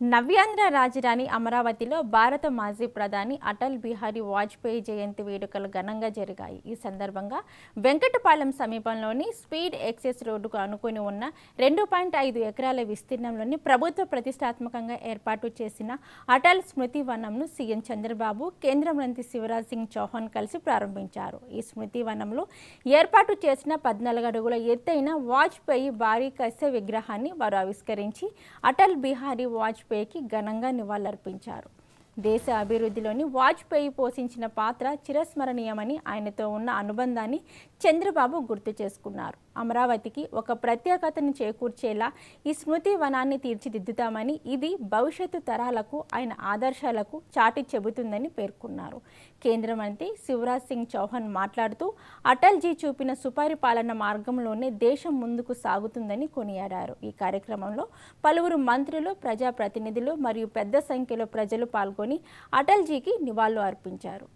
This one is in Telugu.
నవ్యాంధ్ర రాజధాని అమరావతిలో భారత మాజీ ప్రధాని అటల్ బిహారీ వాజ్పేయి జయంతి వేడుకలు ఘనంగా జరిగాయి. ఈ సందర్భంగా వెంకటపాలెం సమీపంలోని స్పీడ్ ఎక్సెస్ రోడ్డుకు అనుకుని ఉన్న రెండు పాయింట్ ఐదు ఎకరాల విస్తీర్ణంలోని ప్రభుత్వ ప్రతిష్టాత్మకంగా ఏర్పాటు చేసిన అటల్ స్మృతి వనంను సీఎం చంద్రబాబు కేంద్ర మంత్రి శివరాజ్ సింగ్ చౌహాన్ కలిసి ప్రారంభించారు. ఈ స్మృతి వనంలో ఏర్పాటు చేసిన పద్నాలుగు అడుగుల ఎత్తైన వాజ్పేయి భారీ కస్య విగ్రహాన్ని వారు ఆవిష్కరించి అటల్ బిహారీ వాజ్పేయికి ఘనంగా నివాళులర్పించారు. దేశ అభివృద్ధిలోని వాజ్పేయి పోషించిన పాత్ర చిరస్మరణీయమని ఆయనతో ఉన్న అనుబంధాన్ని చంద్రబాబు గుర్తు చేసుకున్నారు. అమరావతికి ఒక ప్రత్యేకతను చేకూర్చేలా ఈ స్మృతి వనాన్ని తీర్చిదిద్దుతామని ఇది భవిష్యత్తు తరాలకు ఆయన ఆదర్శాలకు చాటి చెబుతుందని పేర్కొన్నారు. కేంద్ర మంత్రి శివరాజ్ సింగ్ చౌహాన్ మాట్లాడుతూ అటల్జీ చూపిన సుపరిపాలన మార్గంలోనే దేశం ముందుకు సాగుతుందని కొనియాడారు. ఈ కార్యక్రమంలో పలువురు మంత్రులు ప్రజాప్రతినిధులు మరియు పెద్ద సంఖ్యలో ప్రజలు పాల్గొని అటల్జీకి నివాళులు అర్పించారు.